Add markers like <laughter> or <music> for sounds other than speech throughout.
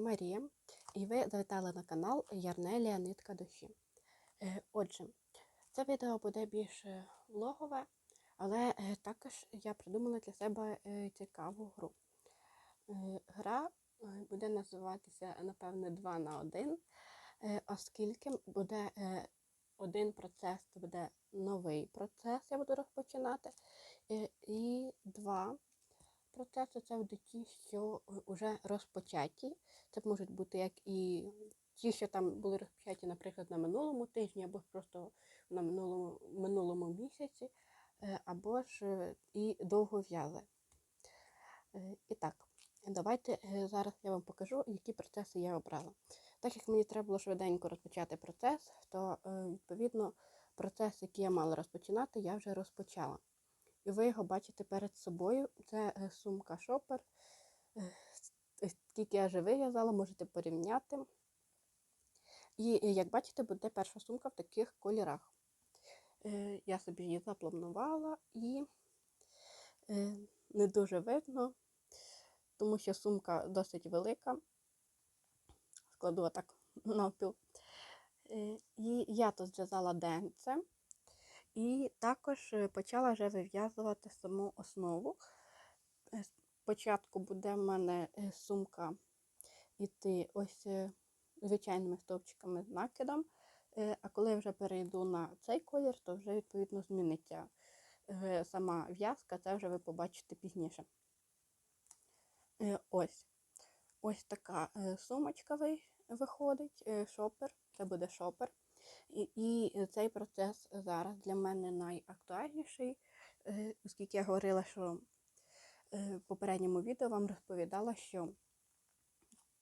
Марія, і ви завітали на канал Ярнелія Нитка душі. Е, Отже, це відео буде більш е, влогове, але е, також я придумала для себе цікаву гру. Гра буде називатися, напевне, 2 на 1, е, оскільки буде один процес, це буде новий процес, я буду розпочинати, і два процеси це будуть ті, що вже розпочаті. Це можуть бути як і ті, що там були розпочаті, наприклад, на минулому тижні, або просто на минулому, минулому місяці, е, або ж е, і довгов'язе. Е, І так, давайте е, зараз я вам покажу, які процеси я обрала. Так як мені треба було швиденько розпочати процес, то е, відповідно процес, який я мала розпочинати, я вже розпочала. І ви його бачите перед собою. Це е, сумка шопер. Е, Скільки я вже вив'язала, можете порівняти. І як бачите, буде перша сумка в таких кольорах. Е, Я собі її запланувала і не дуже видно, тому що сумка досить велика. Складу отак навпіл. І я тут зв'язала денце. І також е, почала вже вив'язувати саму основу. Е, Спочатку буде в мене е, сумка йти ось звичайними стовпчиками з накидом. А коли я вже перейду на цей колір, то вже відповідно зміниться сама в'язка, це вже ви побачите пізніше. Ось. Ось така сумочка виходить, шопер, це буде шопер. І, і цей процес зараз для мене найактуальніший, е, оскільки я говорила, що е, в попередньому відео вам розповідала, що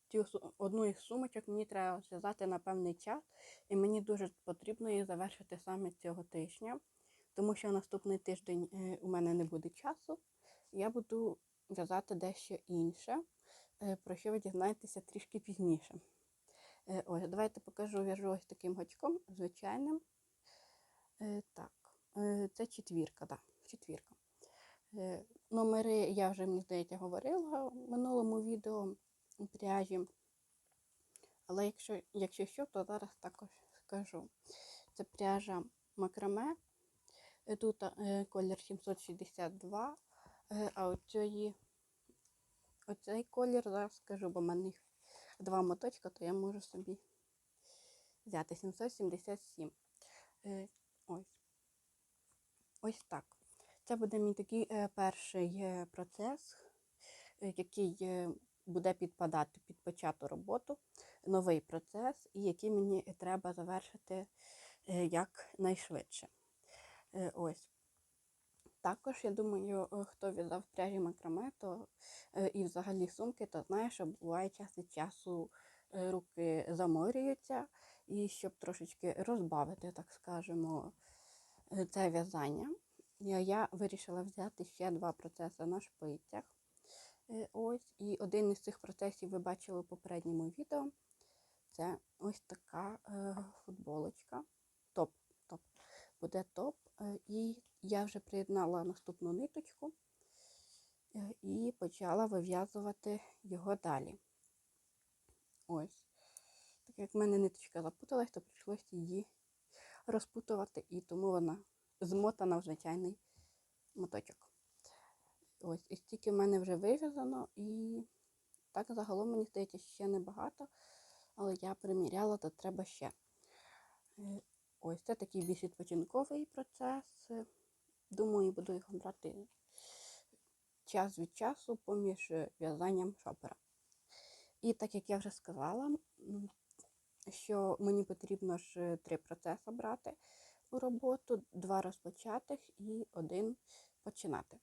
цю одну із сумочок мені треба зв'язати на певний час, і мені дуже потрібно її завершити саме цього тижня, тому що наступний тиждень е, у мене не буде часу. Я буду в'язати дещо інше, е, про що ви дізнаєтеся трішки пізніше. Е, Ось, давайте покажу, в'яжу таким гачком, звичайним. Е, Так, е, це четвірка, так, четвірка. Номери я вже, мені здається, говорила в минулому відео пряжі. Але якщо, якщо що, то зараз також скажу. Це пряжа макраме. Тут колір 762, е, а оцей, оцей колір зараз скажу, бо в мене їх два моточка, то я можу собі взяти 777. Е, ось. Ось так. Це буде мій такий е, перший е, процес, який буде підпадати під почату роботу, новий процес, і який мені треба завершити якнайшвидше. Ось. Також, я думаю, е, хто в'язав пряжі макраме, то е, і взагалі сумки, то знає, що буває час від часу е, руки заморюються, і щоб трошечки розбавити, так скажемо, це в'язання. Я, вирішила взяти ще два процеси на шпицях. Ось, і один із цих процесів ви бачили у попередньому відео. Це ось така футболочка. Топ, топ. Буде топ. Е, і я вже приєднала наступну ниточку е, і почала вив'язувати його далі. Ось. Так як в мене ниточка запуталась, то прийшлося її розпутувати, і тому вона змотана в звичайний моточок. Ось, і стільки в мене вже вив'язано, і так загалом мені здається ще небагато, але я приміряла, то треба ще. Ось це такий більш відпочинковий процес. Думаю, буду його брати час від часу поміж в'язанням шопера. І так як я вже сказала, що мені потрібно ж е, три процеси брати у роботу, два розпочатих і один починати.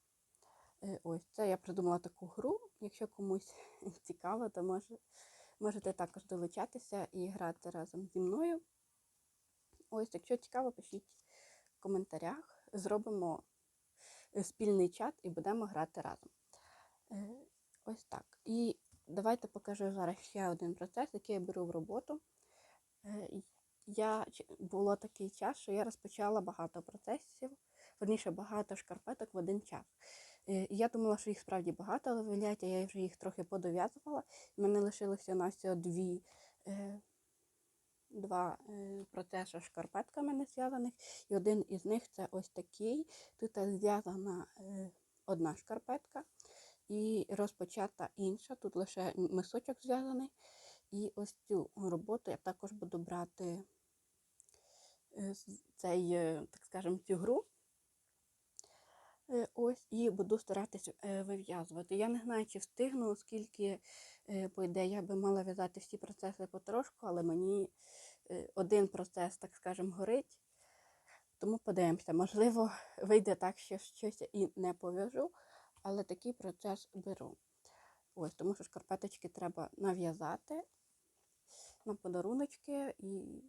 Е, Ось це я придумала таку гру. Якщо комусь <laughs> цікаво, то може, можете також долучатися і грати разом зі мною. Ось, якщо цікаво, пишіть в коментарях. Зробимо е, спільний чат і будемо грати разом. Е, Ось так. І давайте покажу зараз ще один процес, який я беру в роботу. Е, Я було такий час, що я розпочала багато процесів, верніше багато шкарпеток в один час. Я думала, що їх справді багато, але виявляється, я вже їх трохи подов'язувала. У мене лишилося на всього дві, два е, процеси шкарпетками не зв'язаних. І один із них це ось такий. Тут зв'язана е, одна шкарпетка і розпочата інша. Тут лише мисочок зв'язаний. І ось цю роботу я також буду брати е, цей, так скажемо, цю гру. Ось і буду старатись е, вив'язувати. Я не знаю, чи встигну, оскільки, е, по ідеї, я би мала в'язати всі процеси потрошку, але мені один процес, так скажемо, горить. Тому подивимося, можливо, <laughs> вийде так, що щось і не пов'яжу, але такий процес беру. Ось, тому що шкарпеточки треба нав'язати на подаруночки і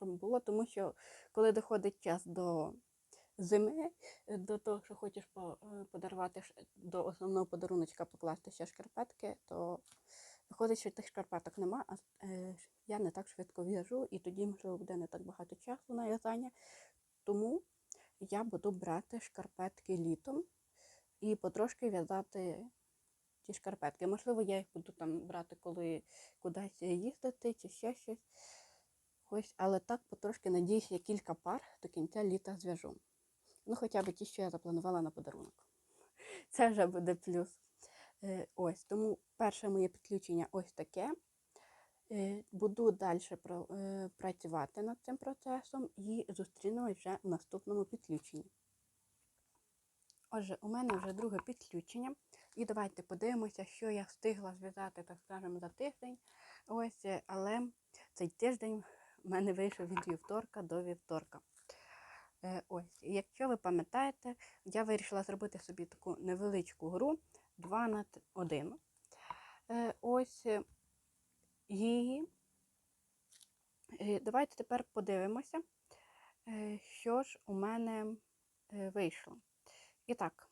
було, тому що коли доходить час до зими, е, до того, що хочеш е, подарувати до основного подаруночка покласти ще шкарпетки, то виходить, що тих шкарпеток нема, а е, я не так швидко в'яжу, і тоді, можливо, буде не так багато часу на в'язання. Тому я буду брати шкарпетки літом і потрошки в'язати ті шкарпетки. Можливо, я їх буду там брати, коли кудись їздити чи ще щось. Ось, але так потрошки надіюсь, я кілька пар до кінця літа зв'яжу. Ну, хоча б ті, що я запланувала на подарунок. <laughs> Це вже буде плюс. Е, ось, тому перше моє підключення ось таке. Е, буду далі е, працювати над цим процесом і зустрінемось вже в наступному підключенні. Отже, у мене вже друге підключення. І давайте подивимося, що я встигла зв'язати, так скажемо, за тиждень. Ось, але цей тиждень в мене вийшов від вівторка до вівторка. Е, Ось, якщо ви пам'ятаєте, я вирішила зробити собі таку невеличку гру 2 на 1. Е, Ось е, її. Е, Давайте тепер подивимося, що ж у мене вийшло. І так,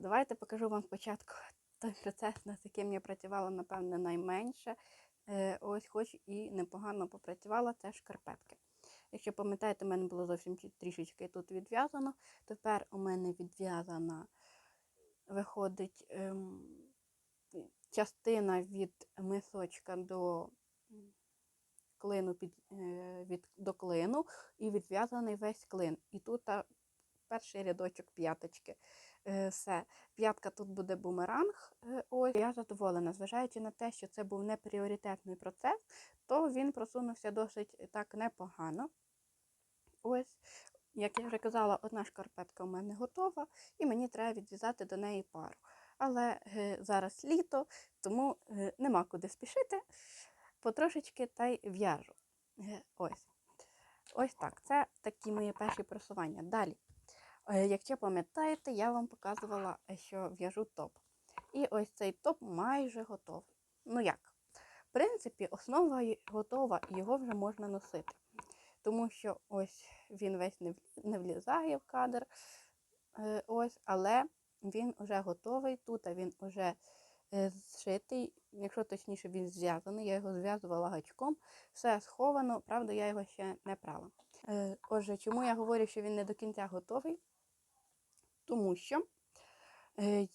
давайте покажу вам спочатку <laughs> той процес, над яким я працювала, напевне, найменше. Ось, хоч і непогано попрацювала, це шкарпетки. Якщо пам'ятаєте, у мене було зовсім трішечки тут відв'язано. Тепер у мене відв'язана, виходить, ем, частина від мисочка до клину під, е, від, до клину і відв'язаний весь клин. І тут а, перший рядочок п'яточки. Е, Все. П'ятка тут буде бумеранг. Е, Ось я задоволена, зважаючи на те, що це був не пріоритетний процес, то він просунувся досить так непогано. Ось, як я вже казала, одна шкарпетка у мене готова, і мені треба відв'язати до неї пару. Але е, зараз літо, тому е, нема куди спішити. Потрошечки та й в'яжу. Е, ось. Ось так. Це такі мої перші просування. Далі. Якщо пам'ятаєте, я вам показувала, що в'яжу топ. І ось цей топ майже готовий. Ну як? В принципі, основа готова, і його вже можна носити. Тому що ось він весь не не влізає в кадр. Е, Ось, але він вже готовий. Тут а він вже е, зшитий. Якщо точніше, він зв'язаний. Я його зв'язувала гачком. Все сховано, правда, я його ще не прала. Е, Отже, чому я говорю, що він не до кінця готовий? Тому що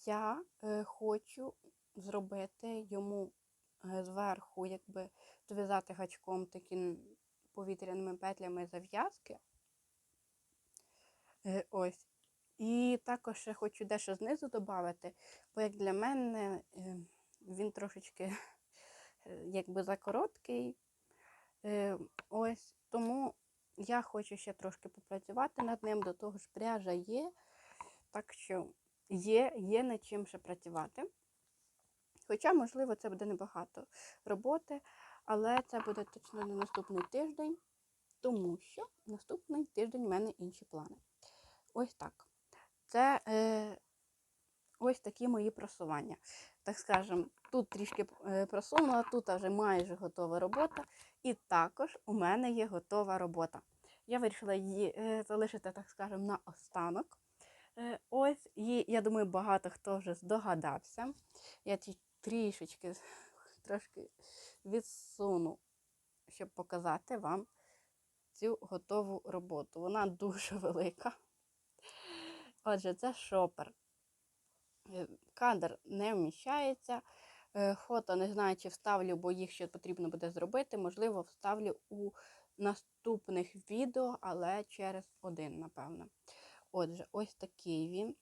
я хочу зробити йому зверху, якби зв'язати гачком таким повітряними петлями зав'язки. Е, Ось. І також ще хочу дещо знизу додати, бо як для мене е, він трошечки <laughs> е, якби закороткий. Ось тому я хочу ще трошки попрацювати над ним, до того ж пряжа є. Так що є, є над чим ще працювати. Хоча, можливо, це буде небагато роботи, але це буде точно не наступний тиждень, тому що наступний тиждень в мене інші плани. Ось так. Це е, ось такі мої просування. Так скажемо, тут трішки е, просунула, тут вже майже готова робота. І також у мене є готова робота. Я вирішила її е, залишити, так скажемо, на останок. Е, ось, і я думаю, багато хто вже здогадався. Я ті трішечки трошки відсуну, щоб показати вам цю готову роботу. Вона <laughs> дуже велика. Отже, це шопер. Е, Кадр не вміщається. Е, Фото не знаю, чи вставлю, бо їх ще потрібно буде зробити. Можливо, вставлю у наступних відео, але через один, напевно. Отже, ось такий він.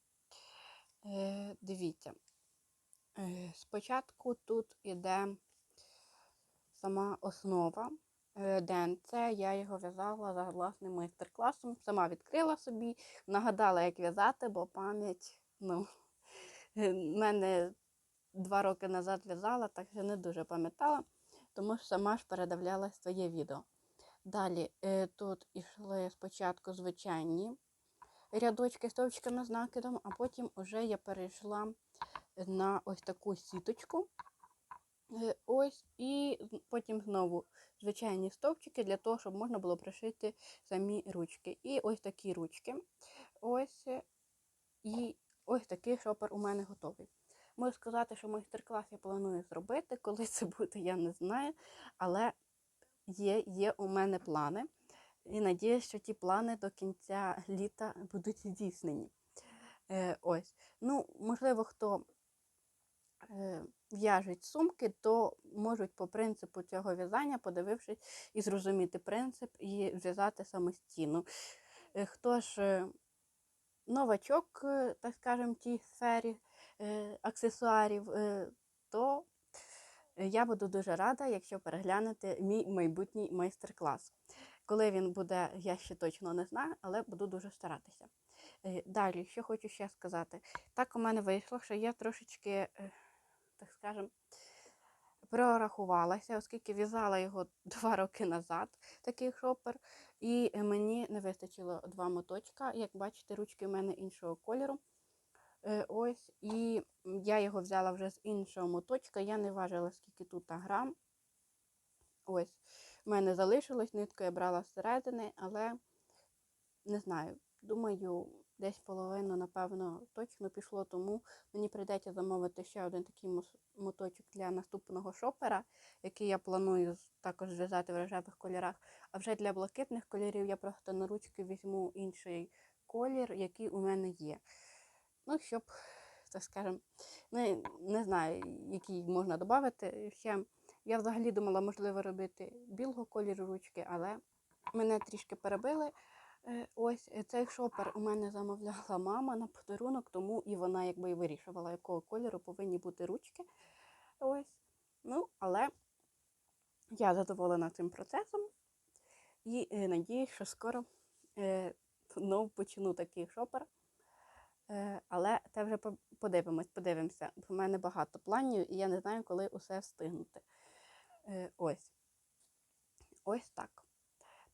Е, Дивіться. Спочатку тут іде сама основа. Е, ДНЦ, я його в'язала за власним майстер-класом. Сама відкрила собі, нагадала, як в'язати, бо пам'ять, ну, в мене два роки назад в'язала, так що не дуже пам'ятала, тому що сама ж передивлялась своє відео. Далі е, тут йшли спочатку звичайні рядочки з стовпчиками з накидом, а потім вже я перейшла на ось таку сіточку. Ось, і потім знову звичайні стовпчики для того, щоб можна було пришити самі ручки. І ось такі ручки. Ось е, і ось такий шопер у мене готовий. Можу сказати, що майстер-клас я планую зробити. Коли це буде, я не знаю. Але є, є у мене плани. І надіюсь, що ті плани до кінця літа будуть здійснені. Е, ось. Ну, можливо, хто е, в'яжуть сумки, то можуть по принципу цього в'язання, подивившись і зрозуміти принцип, і зв'язати самостійно. Е, Хто ж е, новачок, е, так скажемо, в тій сфері аксесуарів, то я буду дуже рада, якщо переглянете мій майбутній майстер-клас. Коли він буде, я ще точно не знаю, але буду дуже старатися. Далі, що хочу ще сказати. Так у мене вийшло, що я трошечки, так скажемо, прорахувалася, оскільки в'язала його <laughs> два роки назад, такий шопер, і мені не вистачило два моточка. Як бачите, ручки в мене іншого кольору. Е, Ось, і я його взяла вже з іншого моточка. Я не важила, скільки тут грам. Ось, в мене залишилось, нитку я брала зсередини, але не знаю. Думаю, десь половину, напевно, точно пішло, тому мені прийдеться замовити ще один такий моточок для наступного шопера, який я планую також зв'язати в рожевих кольорах. А вже для блакитних кольорів я просто на ручки візьму інший колір, який у мене є. Ну, щоб, так скажемо, не, не знаю, який можна додати. Ще я взагалі думала, можливо, робити білого кольору ручки, але мене трішки перебили. Е, Ось е, цей шопер у мене замовляла мама на подарунок, тому і вона якби і вирішувала, якого кольору повинні бути ручки. Ось. Ну, але я задоволена цим процесом і е, надіюсь, що скоро е, знов почну такий шопер. Але це вже подивимось, подивимося. У мене багато планів, і я не знаю, коли усе встигнути. Ось. Ось так.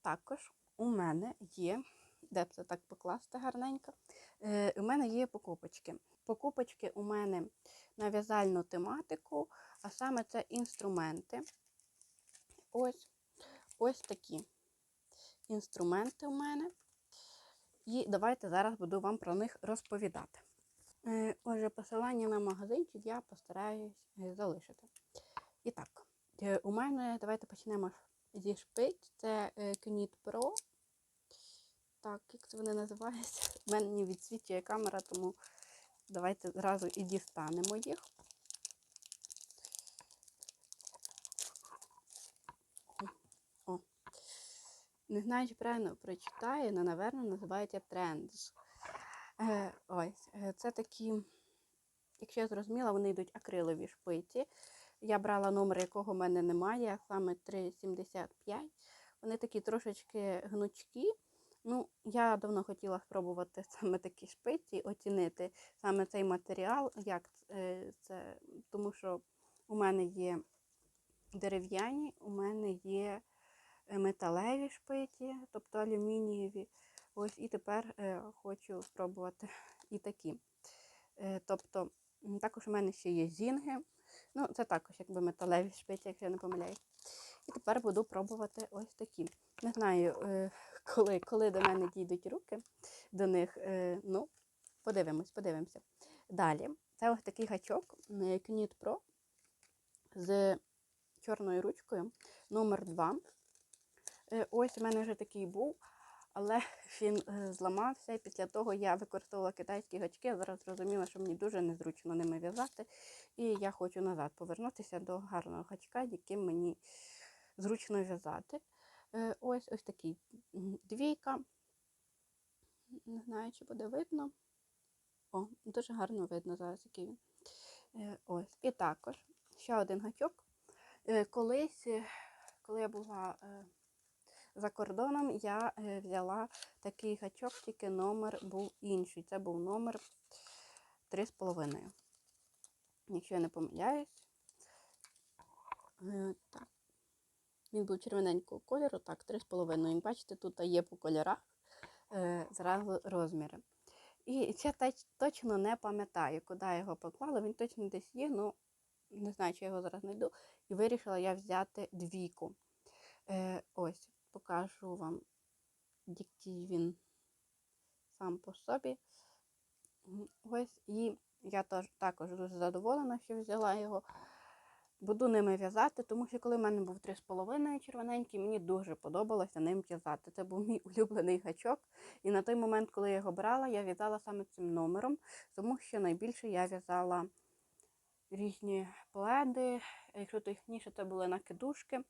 Також у мене є, де б це так покласти гарненько. Е, у мене є покупочки. Покупочки у мене на в'язальну тематику, а саме це інструменти. Ось, ось такі інструменти у мене. І давайте зараз буду вам про них розповідати. Е, Отже, посилання на магазинчик я постараюсь е, залишити. І так, у мене давайте почнемо зі шпиць. Це е, Knit Pro. Так, як це вони називаються? <laughs> У мене не відсвічує камера, тому давайте зразу і дістанемо їх. О. Не знаю, чи правильно прочитаю, але, напевно, називається Trends. Е, ось, е, це такі, якщо я зрозуміла, вони йдуть акрилові шпиці. Я брала номер, якого в мене немає, саме 3,75. Вони такі трошечки гнучкі. Ну, я давно хотіла спробувати <laughs> саме такі шпиці, оцінити саме цей матеріал, як е, це, тому що у мене є дерев'яні, у мене є е, металеві шпиці, тобто алюмінієві. Ось і тепер е, хочу спробувати <laughs> і такі. Тобто, також у мене ще є зінги. Ну, це також якби металеві шпиці, якщо я не помиляюсь. І тепер буду пробувати ось такі. Не знаю, е, <laughs> коли, коли до мене дійдуть руки до них. Е, ну, подивимось, подивимося. Далі, це ось такий гачок е, Knit Pro з чорною ручкою номер 2. Ось у мене вже такий був. Але <laughs> він е, зламався. І після того я використовувала китайські гачки. а Зараз зрозуміла, що мені дуже незручно ними в'язати. І я хочу назад повернутися до гарного гачка, яким мені зручно в'язати. Е, Ось ось такий двійка. Не знаю, чи буде видно. О, дуже гарно видно зараз, який він. Е, Ось. І також ще один гачок. Колись, коли я була за кордоном, я е, взяла такий гачок, тільки номер був інший. Це був номер 3,5. Якщо я не помиляюсь. Е, Так. Він був червоненького кольору, так, 3,5. Як бачите, тут є по кольорах е, зразу розміри. І це точно не пам'ятаю, куди я його поклала. Він точно десь є, ну не знаю, чи я його зараз знайду. І вирішила я взяти двійку. Е, ось, покажу вам, який він сам по собі. Ось, і я також дуже задоволена, що взяла його. Буду ними в'язати, тому що коли в мене був 3,5 червоненький, мені дуже подобалося ним в'язати. Це був мій <laughs> улюблений гачок. І на той момент, коли я його брала, я в'язала саме цим номером, тому що найбільше я в'язала різні пледи. Якщо точніше, це були накидушки.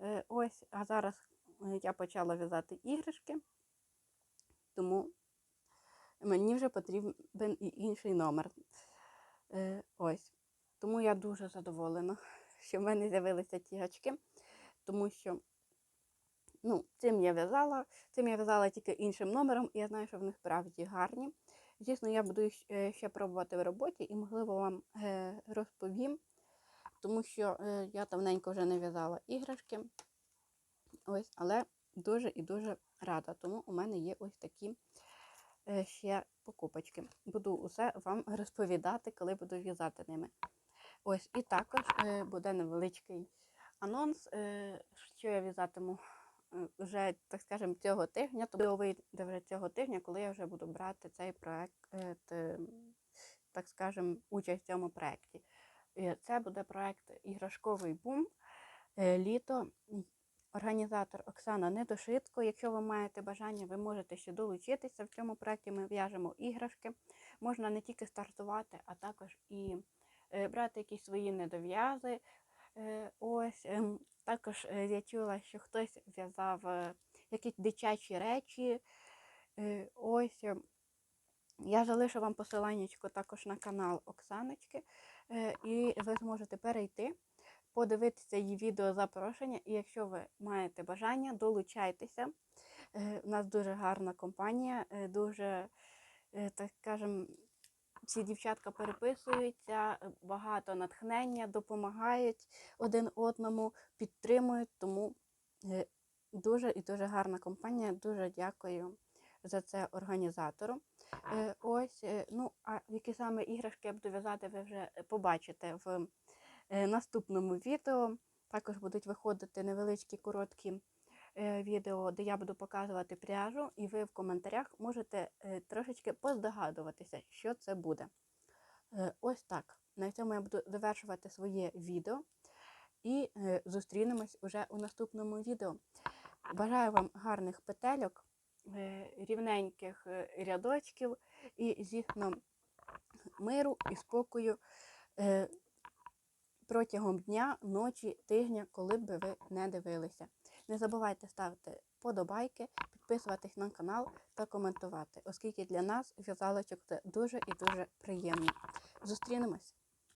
Е, Ось, а зараз я почала в'язати іграшки, тому мені вже потрібен і інший номер. Е, Ось. Тому я дуже задоволена, що в мене з'явилися ті гачки, тому що ну, цим я в'язала, цим я в'язала тільки іншим номером, і я знаю, що вони справді гарні. Звісно, я буду е, ще пробувати в роботі і, можливо, вам е, розповім, тому що е, я давненько вже не в'язала іграшки. Ось, але дуже і дуже рада. Тому у мене є ось такі е, ще покупочки. Буду усе вам <laughs> розповідати, коли буду в'язати ними. Ось, і також е, буде невеличкий анонс, е, що я в'язатиму вже, так скажемо, цього тижня. Тобто вийде вже цього тижня, коли я вже буду брати цей проект, так скажемо, участь в цьому проєкті. Це буде проект Іграшковий бум. Літо. Організатор Оксана Недошитко. Якщо ви маєте бажання, ви можете ще долучитися. В цьому проєкті ми в'яжемо іграшки. Можна не тільки стартувати, а також і е, брати якісь свої недов'язи. Е, Ось ем, також е, я чула, що хтось в'язав якісь дитячі речі. Ось ем, я залишу вам посиланнячко також на канал Оксаночки, і ви зможете перейти, подивитися її відео запрошення. І якщо ви маєте бажання, долучайтеся. Е, У нас дуже гарна компанія, е, дуже, е, так скажемо, всі дівчатка переписуються, багато натхнення, допомагають один одному, підтримують. Тому дуже і дуже гарна компанія. Дуже дякую за це організатору. Ось, ну, а які саме іграшки я буду в'язати, ви вже побачите в наступному відео. Також будуть виходити невеличкі короткі е, відео, де я буду показувати пряжу, і ви в коментарях можете е, трошечки поздогадуватися, що це буде. Е, Ось так. На цьому я буду завершувати своє відео і е, зустрінемось уже у наступному відео. Бажаю вам гарних петельок, е, рівненьких е, рядочків і, звісно, миру і спокою е, протягом дня, ночі, тижня, коли б ви не дивилися. Не забувайте ставити подобайки, підписуватись на канал та коментувати, оскільки для нас в'язалочок це дуже і дуже приємно. Зустрінемось!